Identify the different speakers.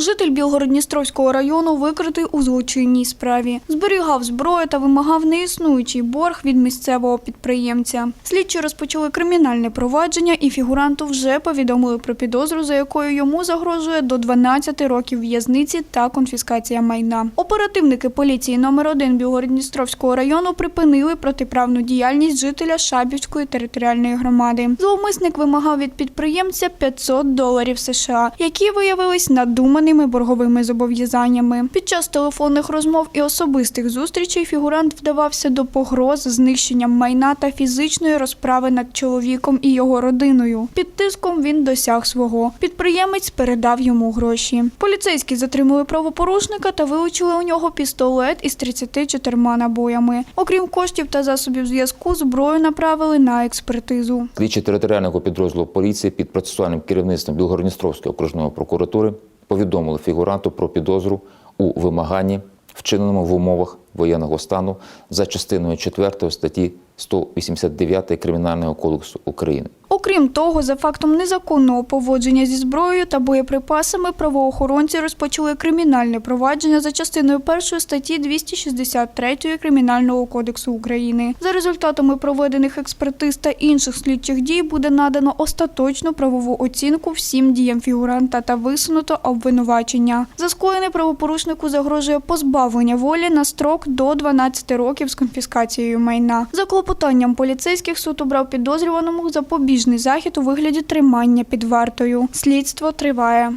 Speaker 1: Житель Білгородністровського району викритий у злочинній справі. Зберігав зброю та вимагав неіснуючий борг від місцевого підприємця. Слідчі розпочали кримінальне провадження і фігуранту вже повідомили про підозру, за якою йому загрожує до 12 років в'язниці та конфіскація майна. Оперативники поліції номер 1 Білгородністровського району припинили протиправну діяльність жителя Шабівської територіальної громади. Зловмисник вимагав від підприємця 500 доларів США, які виявились надуманими борговими зобов'язаннями. Під час телефонних розмов і особистих зустрічей фігурант вдавався до погроз знищенням майна та фізичної розправи над чоловіком і його родиною. Під тиском він досяг свого. Підприємець передав йому гроші. Поліцейські затримали правопорушника та вилучили у нього пістолет із 34 набоями. Окрім коштів та засобів зв'язку, зброю направили на експертизу.
Speaker 2: Слідчі територіального підрозділу поліції під процесуальним керівництвом Білгородністровської окружної прокуратури повідомили фігуранту про підозру у вимаганні, вчиненому в умовах воєнного стану за частиною 4 статті 189 Кримінального кодексу України.
Speaker 1: Окрім того, за фактом незаконного поводження зі зброєю та боєприпасами правоохоронці розпочали кримінальне провадження за частиною першої статті 263 Кримінального кодексу України. За результатами проведених експертиз та інших слідчих дій буде надано остаточну правову оцінку всім діям фігуранта та висунуто обвинувачення. За скоєне правопорушнику загрожує позбавлення волі на строк до 12 років з конфіскацією майна. За клопотанням поліцейських суд обрав підозрюваному запобіжний захід у вигляді тримання під вартою. Слідство триває.